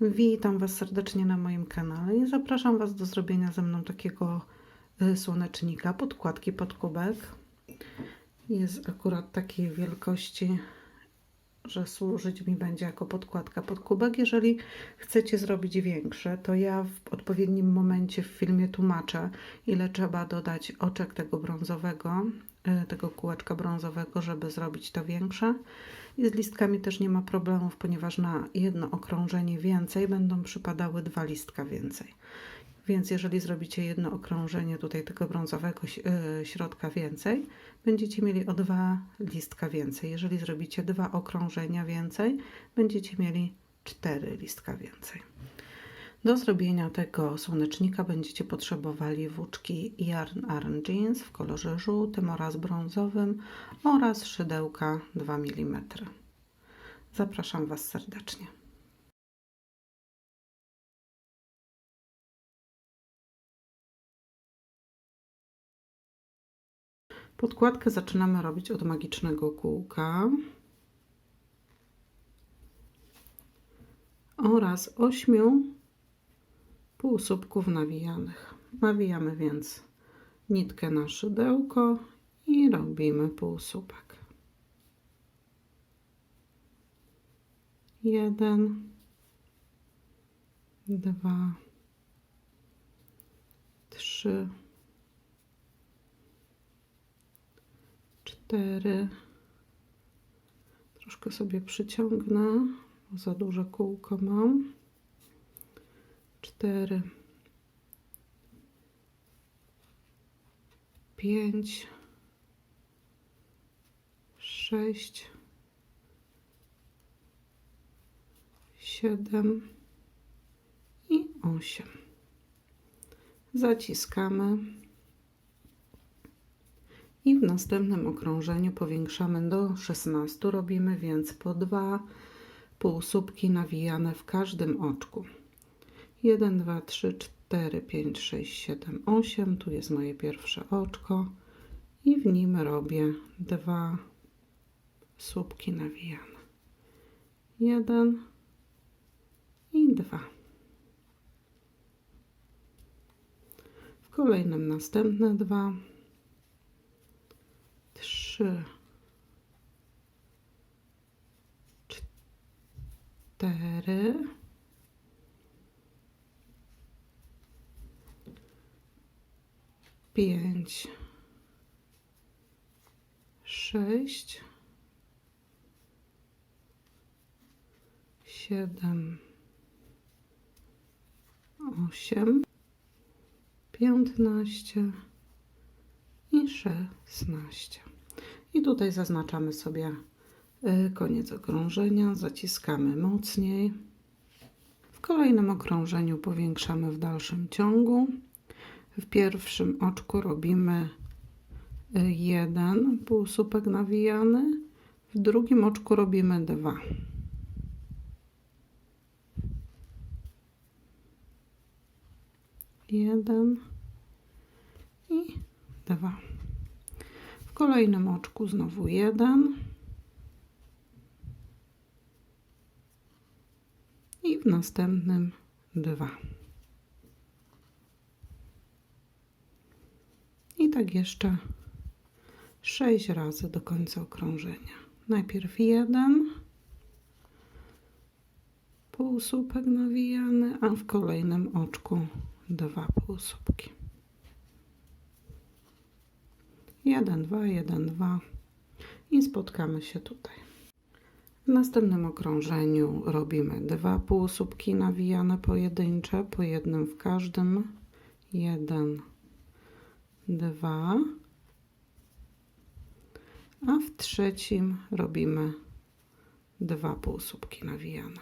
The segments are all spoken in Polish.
Witam Was serdecznie na moim kanale i zapraszam Was do zrobienia ze mną takiego y, słonecznika, podkładki pod kubek. Jest akurat takiej wielkości, że służyć mi będzie jako podkładka pod kubek. Jeżeli chcecie zrobić większe, to ja w odpowiednim momencie w filmie tłumaczę, ile trzeba dodać oczek tego brązowego, y, tego kółeczka brązowego, żeby zrobić to większe. I z listkami też nie ma problemów, ponieważ na jedno okrążenie więcej będą przypadały dwa listka więcej. Więc jeżeli zrobicie jedno okrążenie tutaj tego brązowego y, środka więcej, będziecie mieli o dwa listka więcej. Jeżeli zrobicie dwa okrążenia więcej, będziecie mieli cztery listka więcej. Do zrobienia tego słonecznika będziecie potrzebowali włóczki Yarn Arn Jeans w kolorze żółtym oraz brązowym oraz szydełka 2 mm. Zapraszam Was serdecznie. Podkładkę zaczynamy robić od magicznego kółka oraz ośmiu półsłupków nawijanych. Nawijamy więc nitkę na szydełko i robimy półsłupek. Jeden, dwa, trzy, cztery. Troszkę sobie przyciągnę, bo za duże kółko mam. Cztery, pięć, sześć, siedem i osiem. Zaciskamy. I w następnym okrążeniu powiększamy do 16. Robimy więc po dwa półsłupki nawijane w każdym oczku. 1, 2, 3, 4, 5, 6, 7, 8. Tu jest moje pierwsze oczko i w nim robię dwa słupki nawijane. Jeden i dwa. W kolejnym następne dwa trzy, cztery, pięć, sześć, siedem, osiem, piętnaście i szesnaście. I tutaj zaznaczamy sobie y, koniec okrążenia, zaciskamy mocniej. W kolejnym okrążeniu powiększamy w dalszym ciągu. W pierwszym oczku robimy y, jeden półsłupek nawijany, w drugim oczku robimy dwa. Jeden i dwa. W kolejnym oczku znowu jeden. I w następnym dwa. I tak jeszcze sześć razy do końca okrążenia. Najpierw jeden półsłupek nawijany, a w kolejnym oczku dwa półsłupki. 1, 2, 1, 2 i spotkamy się tutaj. W następnym okrążeniu robimy dwa półsłupki nawijane pojedyncze, po jednym w każdym. 1, 2, a w trzecim robimy dwa półsłupki nawijane.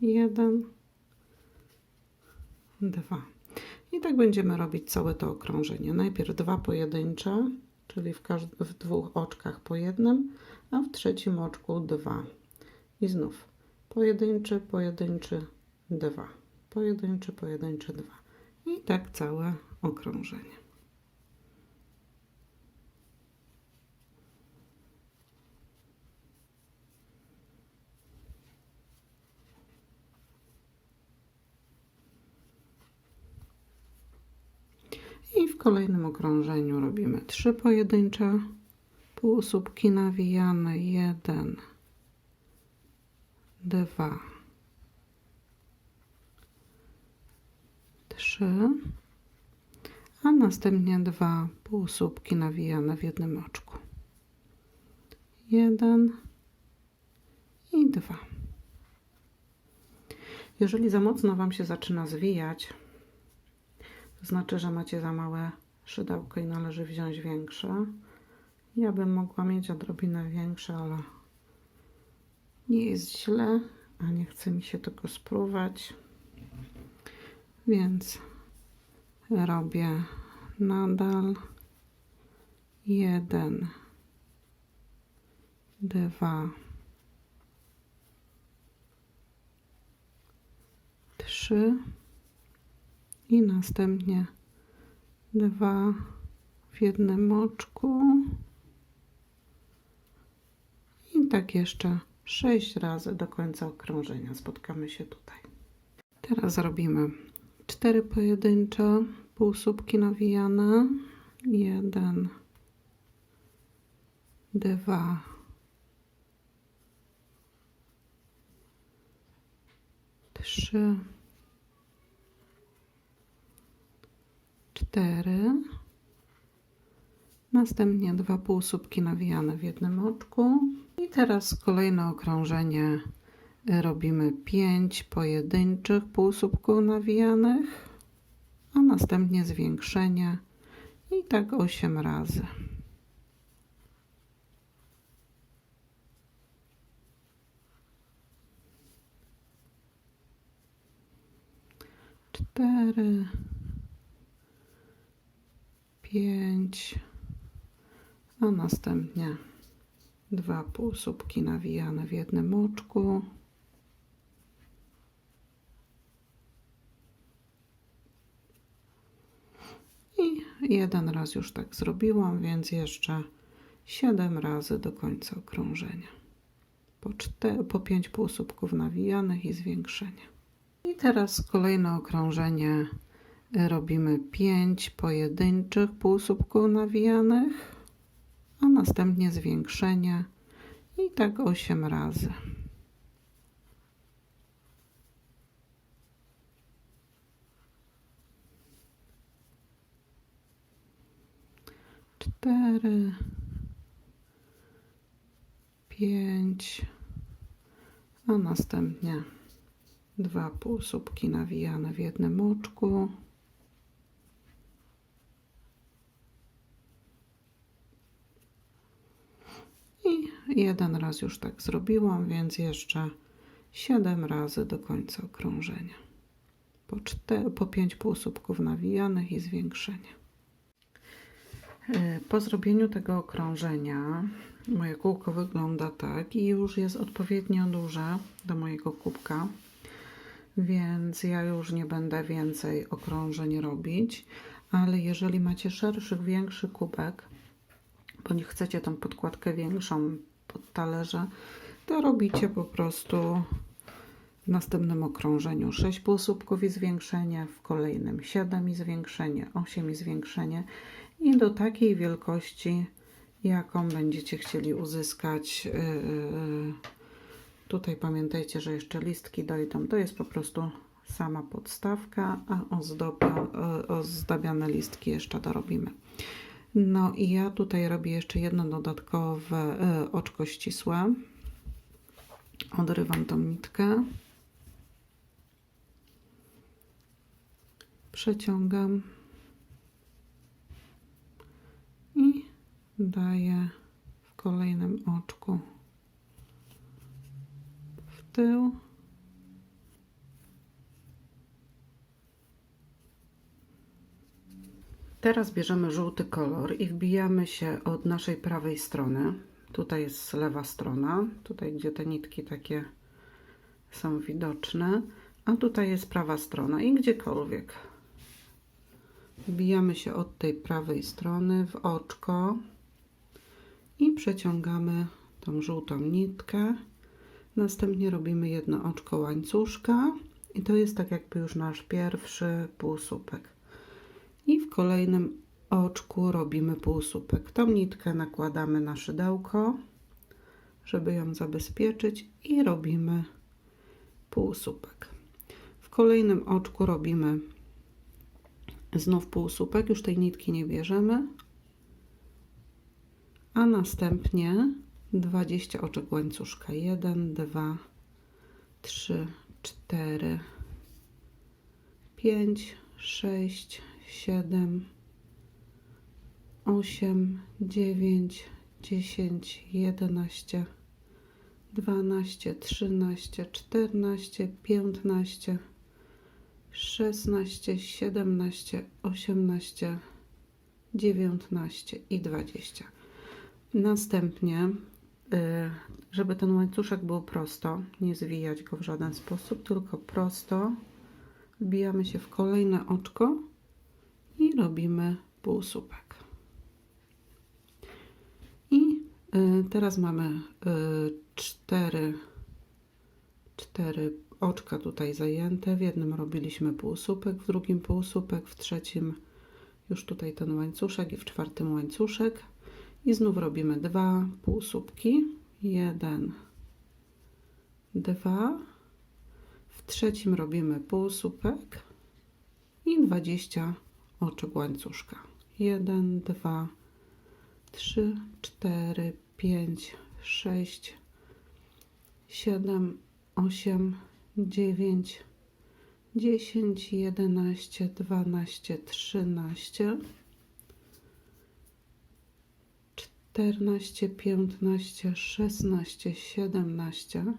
Jeden, dwa. I tak będziemy robić całe to okrążenie. Najpierw dwa pojedyncze, czyli w, w dwóch oczkach po jednym, a w trzecim oczku dwa. I znów pojedynczy, pojedynczy, dwa, pojedynczy, pojedynczy, dwa. I tak całe okrążenie. I w kolejnym okrążeniu robimy trzy pojedyncze. Półsłupki nawijane, jeden, dwa, trzy, a następnie dwa półsłupki nawijane w jednym oczku. Jeden i dwa. Jeżeli za mocno Wam się zaczyna zwijać, to znaczy, że macie za małe szydełko i należy wziąć większe. Ja bym mogła mieć odrobinę większe, ale nie jest źle, a nie chce mi się tego sprówać. Więc robię nadal jeden, dwa, trzy i następnie dwa w jednym oczku i tak jeszcze sześć razy do końca okrążenia. Spotkamy się tutaj. Teraz robimy cztery pojedyncze półsłupki nawijane. Jeden, dwa, trzy, cztery. Następnie dwa półsłupki nawijane w jednym oczku. I teraz kolejne okrążenie robimy pięć pojedynczych półsłupków nawijanych, a następnie zwiększenie i tak osiem razy. Cztery, pięć, a następnie dwa półsłupki nawijane w jednym oczku. I jeden raz już tak zrobiłam, więc jeszcze siedem razy do końca okrążenia. Po, cztery, po pięć półsłupków nawijanych i zwiększenie. I teraz kolejne okrążenie robimy pięć pojedynczych półsłupków nawijanych, a następnie zwiększenie i tak osiem razy. Cztery, pięć, a następnie dwa półsłupki nawijane w jednym oczku. I jeden raz już tak zrobiłam, więc jeszcze siedem razy do końca okrążenia. Po, cztery, po pięć półsłupków nawijanych i zwiększenie. E, Po zrobieniu tego okrążenia moje kółko wygląda tak i już jest odpowiednio duże do mojego kubka, więc ja już nie będę więcej okrążeń robić, ale jeżeli macie szerszy, większy kubek, bądź chcecie tą podkładkę większą pod talerze, to robicie po prostu w następnym okrążeniu 6 półsłupków i zwiększenie, w kolejnym 7 i zwiększenie, 8 i zwiększenie i do takiej wielkości, jaką będziecie chcieli uzyskać. Yy, Tutaj pamiętajcie, że jeszcze listki dojdą. To jest po prostu sama podstawka, a ozdobia, ozdabiane listki jeszcze dorobimy. No i ja tutaj robię jeszcze jedno dodatkowe oczko ścisłe. Odrywam tą nitkę. Przeciągam i daję w kolejnym oczku w tył. Teraz bierzemy żółty kolor i wbijamy się od naszej prawej strony. Tutaj jest lewa strona, tutaj gdzie te nitki takie są widoczne, a tutaj jest prawa strona i gdziekolwiek. Wbijamy się od tej prawej strony w oczko i przeciągamy tą żółtą nitkę. Następnie robimy jedno oczko łańcuszka i to jest tak jakby już nasz pierwszy półsłupek. i w kolejnym oczku robimy półsłupek. Tą nitkę nakładamy na szydełko, żeby ją zabezpieczyć i robimy półsłupek. W kolejnym oczku robimy znów półsłupek, już tej nitki nie bierzemy, a następnie 20 oczek łańcuszka. 1, 2, 3, 4, 5, 6, 7, 8, 9, 10, 11, 12, 13, 14, 15, 16, 17, 18, 19 i 20. Następnie, y, żeby ten łańcuszek był prosto, nie zwijać go w żaden sposób, tylko prosto, wbijamy się w kolejne oczko i robimy półsłupek. I y, teraz mamy y, cztery, cztery oczka tutaj zajęte. W jednym robiliśmy półsłupek, w drugim półsłupek, w trzecim już tutaj ten łańcuszek i w czwartym łańcuszek. I znów robimy dwa półsłupki. Jeden, dwa. W trzecim robimy półsłupek i 20 oczek łańcuszka. 1, 2, 3, 4, 5, 6, 7, 8, 9, 10, 11, 12, 13, 14, 15, 16, 17,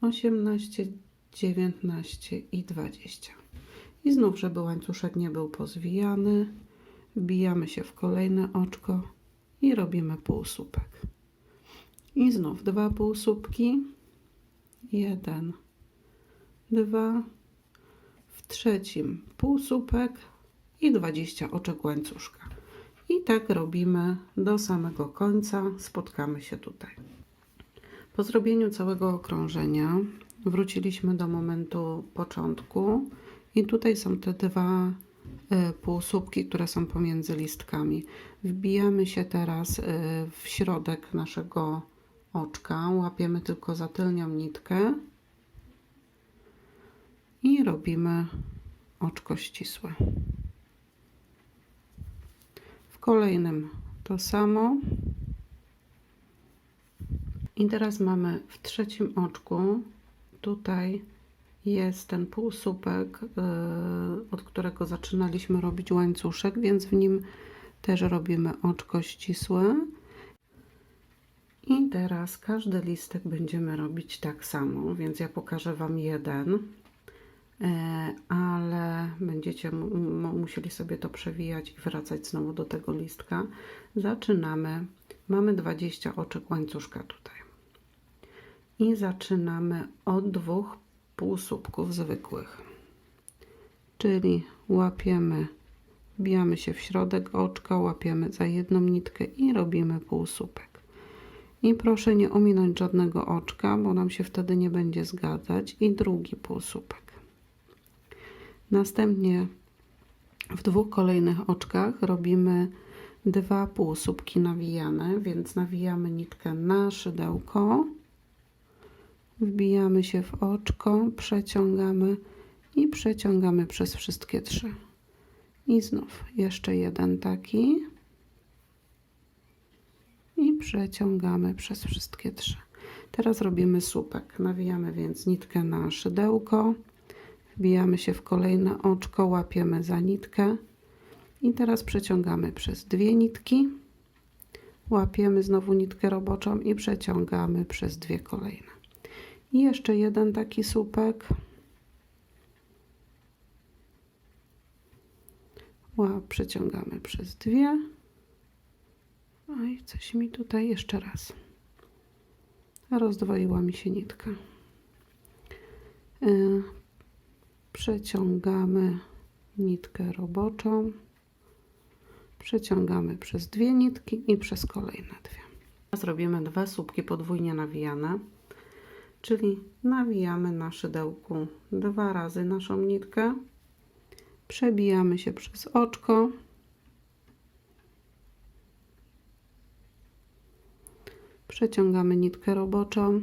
18, 19 i 20. I znów, żeby łańcuszek nie był pozwijany, wbijamy się w kolejne oczko i robimy półsłupek. I znów dwa półsłupki. Jeden, dwa. W trzecim półsłupek i 20 oczek łańcuszka. I tak robimy do samego końca. Spotkamy się tutaj. Po zrobieniu całego okrążenia wróciliśmy do momentu początku i tutaj są te dwa y, półsłupki, które są pomiędzy listkami. Wbijamy się teraz y, w środek naszego oczka, łapiemy tylko za tylnią nitkę i robimy oczko ścisłe. Kolejnym to samo. I teraz mamy w trzecim oczku, tutaj jest ten półsłupek, yy, od którego zaczynaliśmy robić łańcuszek, więc w nim też robimy oczko ścisłe. I teraz każdy listek będziemy robić tak samo, więc ja pokażę Wam jeden, ale będziecie mu- mu- musieli sobie to przewijać i wracać znowu do tego listka. Zaczynamy. Mamy 20 oczek łańcuszka tutaj. I zaczynamy od dwóch półsłupków zwykłych. Czyli łapiemy, wbijamy się w środek oczka, łapiemy za jedną nitkę i robimy półsłupek. I proszę nie ominąć żadnego oczka, bo nam się wtedy nie będzie zgadzać. I drugi półsłupek. Następnie w dwóch kolejnych oczkach robimy dwa półsłupki nawijane, więc nawijamy nitkę na szydełko, wbijamy się w oczko, przeciągamy i przeciągamy przez wszystkie trzy. I znów jeszcze jeden taki i przeciągamy przez wszystkie trzy. Teraz robimy słupek. Nawijamy więc nitkę na szydełko, wbijamy się w kolejne oczko, łapiemy za nitkę i teraz przeciągamy przez dwie nitki, łapiemy znowu nitkę roboczą i przeciągamy przez dwie kolejne. I jeszcze jeden taki słupek. Łap, przeciągamy przez dwie. Oj, coś mi tutaj jeszcze raz. Rozdwoiła mi się nitka. Przeciągamy nitkę roboczą. Przeciągamy przez dwie nitki i przez kolejne dwie. Teraz robimy dwa słupki podwójnie nawijane, czyli nawijamy na szydełku dwa razy naszą nitkę, Przebijamy się przez oczko. Przeciągamy nitkę roboczą.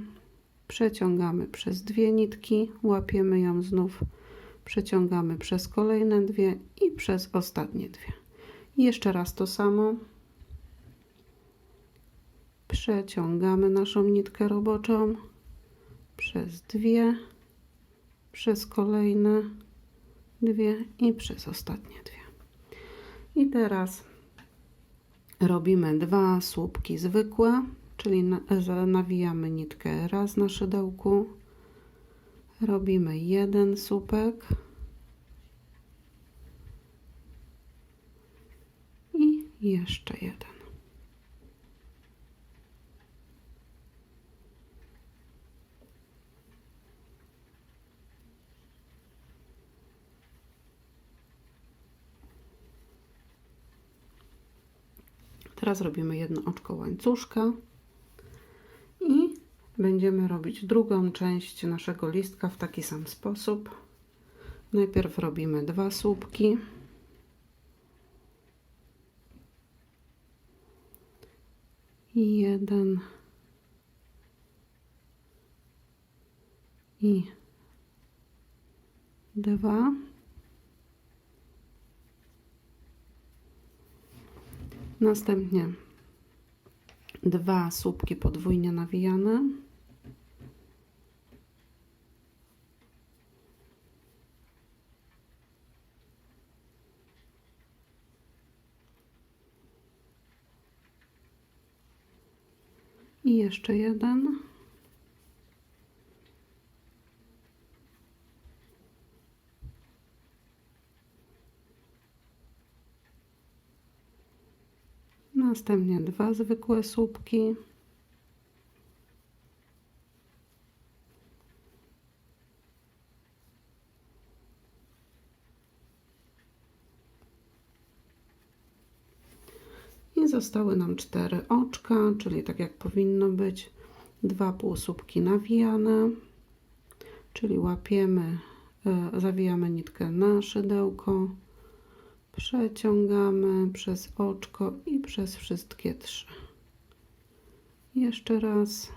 Przeciągamy przez dwie nitki, łapiemy ją znów, przeciągamy przez kolejne dwie i przez ostatnie dwie. Jeszcze raz to samo. Przeciągamy naszą nitkę roboczą przez dwie, przez kolejne dwie i przez ostatnie dwie. I teraz robimy dwa słupki zwykłe, czyli nawijamy nitkę raz na szydełku, robimy jeden słupek i jeszcze jeden. Teraz robimy jedno oczko łańcuszka i będziemy robić drugą część naszego listka w taki sam sposób. Najpierw robimy dwa słupki. Jeden i dwa. Następnie dwa słupki podwójnie nawijane. I jeszcze jeden. Następnie dwa zwykłe słupki. Zostały nam cztery oczka, czyli tak jak powinno być. Dwa półsłupki nawijane, czyli łapiemy, e, zawijamy nitkę na szydełko, przeciągamy przez oczko i przez wszystkie trzy. Jeszcze raz.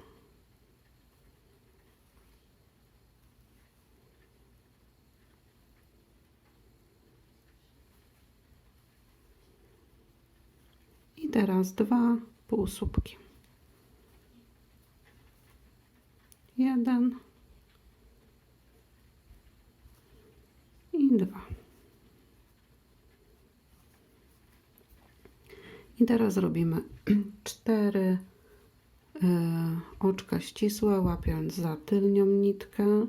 I teraz dwa półsłupki. Jeden i dwa. I teraz robimy cztery e, oczka ścisłe, łapiąc za tylnią nitkę.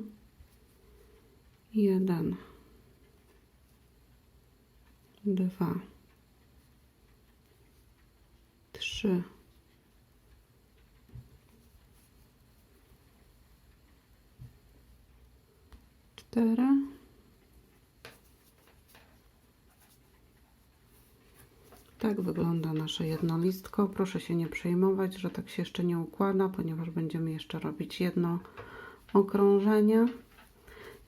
Jeden, dwa, trzy, cztery. Tak wygląda nasze jednolistko. Proszę się nie przejmować, że tak się jeszcze nie układa, ponieważ będziemy jeszcze robić jedno okrążenie.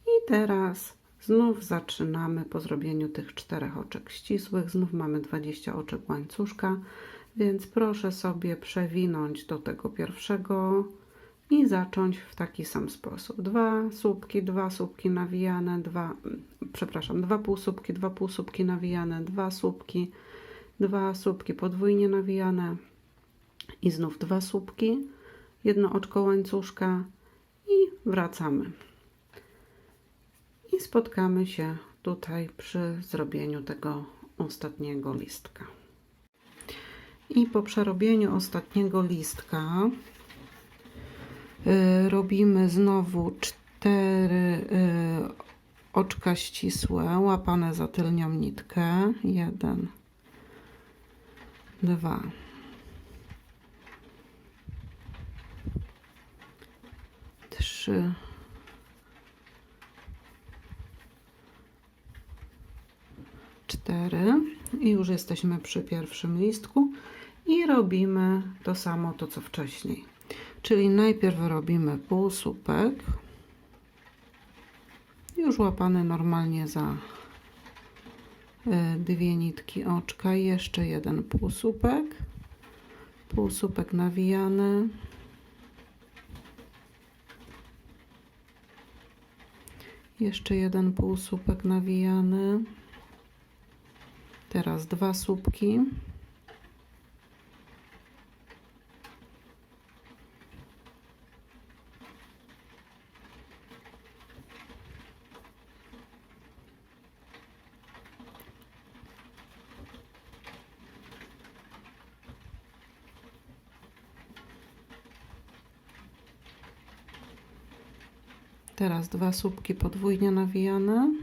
I teraz znów zaczynamy po zrobieniu tych czterech oczek ścisłych. Znów mamy 20 oczek łańcuszka, więc proszę sobie przewinąć do tego pierwszego i zacząć w taki sam sposób. Dwa słupki, dwa słupki nawijane, dwa, przepraszam, dwa półsłupki, dwa półsłupki nawijane, dwa słupki, dwa słupki podwójnie nawijane i znów dwa słupki, jedno oczko łańcuszka i wracamy. I spotkamy się tutaj przy zrobieniu tego ostatniego listka. I po przerobieniu ostatniego listka y, robimy znowu cztery y, oczka ścisłe, łapane za tylnią nitkę. Jeden, dwa, trzy, cztery. I już jesteśmy przy pierwszym listku i robimy to samo to co wcześniej. Czyli najpierw robimy półsłupek już łapany normalnie za y, dwie nitki oczka, jeszcze jeden półsłupek, półsłupek nawijany, jeszcze jeden półsłupek nawijany, teraz dwa słupki. Teraz dwa słupki podwójnie nawijane.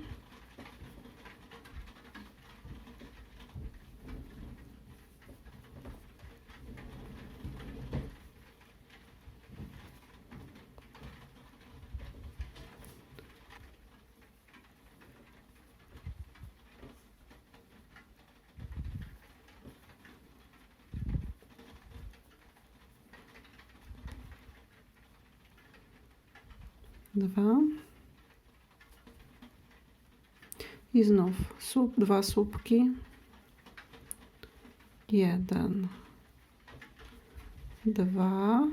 Dwa. I znów słup, dwa słupki. Jeden. Dwa.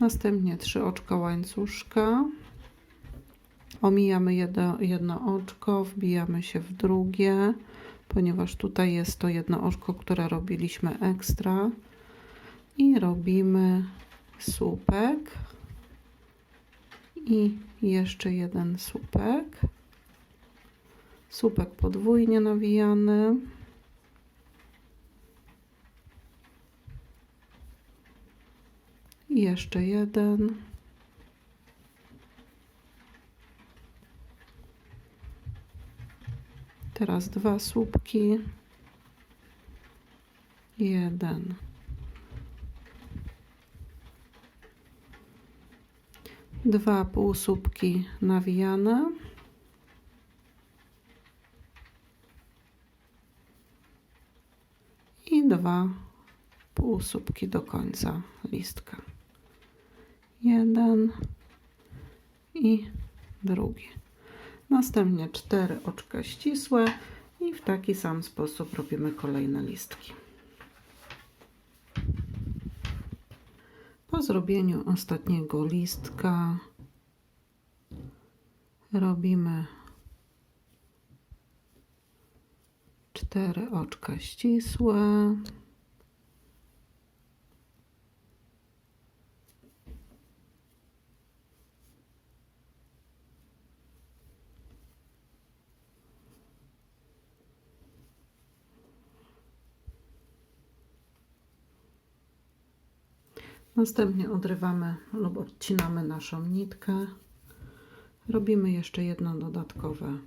Następnie trzy oczka łańcuszka. Omijamy jedno, jedno oczko wbijamy się w drugie ponieważ tutaj jest to jedno oczko, które robiliśmy ekstra i robimy słupek. I jeszcze jeden słupek. Słupek podwójnie nawijany. I jeszcze jeden. Teraz dwa słupki. Jeden dwa półsłupki nawijane. I dwa półsłupki do końca listka. Jeden i drugi. Następnie cztery oczka ścisłe i w taki sam sposób robimy kolejne listki Po zrobieniu ostatniego listka robimy cztery oczka ścisłe. Następnie odrywamy lub odcinamy naszą nitkę. Robimy jeszcze jedno dodatkowe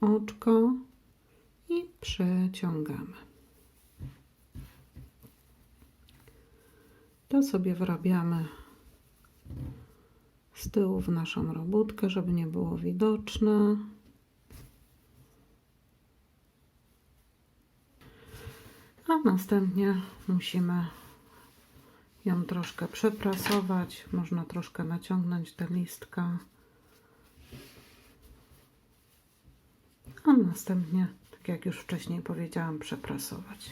oczko i przeciągamy. To sobie wrabiamy z tyłu w naszą robótkę, żeby nie było widoczne. A następnie musimy ją troszkę przeprasować. Można troszkę naciągnąć tę listka. A następnie, tak jak już wcześniej powiedziałam, przeprasować.